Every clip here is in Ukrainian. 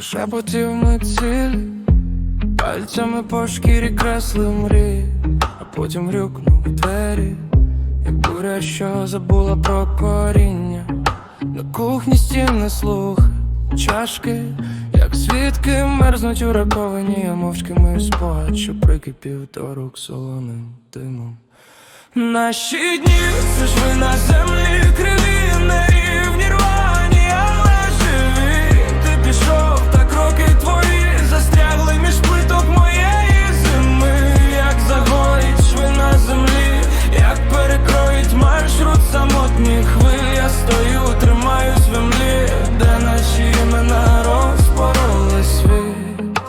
Шепотів ми цілі, пальцями по шкірі креслив мрії, а потім грюкнув в двері, як буря, що забула про коріння. На кухні стін не слух, чашки, як свідки мерзнуть у раковині, а мовчки мою спогад, що прикипів до рук солоним димом. Наші дні це ж ви на землі криві, самотніх хвиль. Я стою, тримаю землі, де наші імена розпороли світ.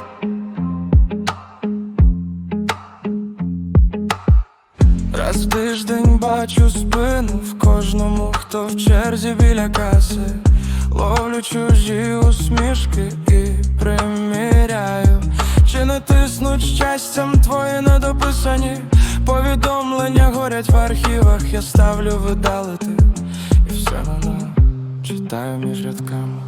Раз в тиждень бачу спину в кожному, хто в черзі біля каси. Ловлю чужі усмішки і приміряю, чи не тиснуть щастям твої недописані повідомлення горять в архівах, я ставлю видалити все одно читаю між рядками.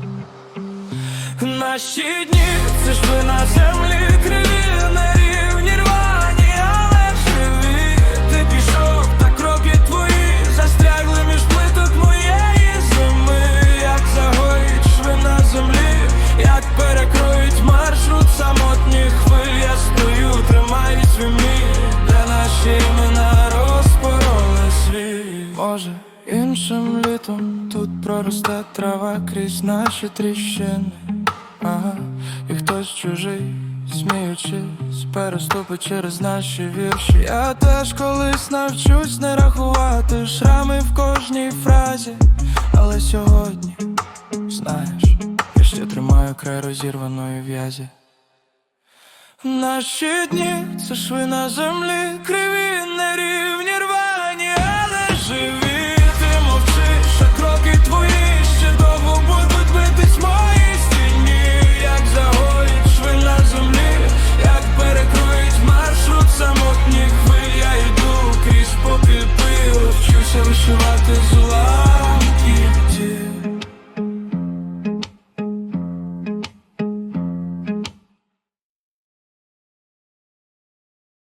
Наші дні це ж ви на землі криві, нерівні рвані, але живі. Ти пішов, та кроки твої застрягли між плиток моєї зими. Як загоїть шви на землі, як перекроють іншим літом тут проросте трава крізь наші тріщини. Ага, і хтось чужий, сміючись, переступить через наші вірші. Я теж колись навчусь не рахувати шрами в кожній фразі. Але сьогодні, знаєш, я ще тримаю край розірваної в'язі. Наші дні це шви на землі, криві, нерівні.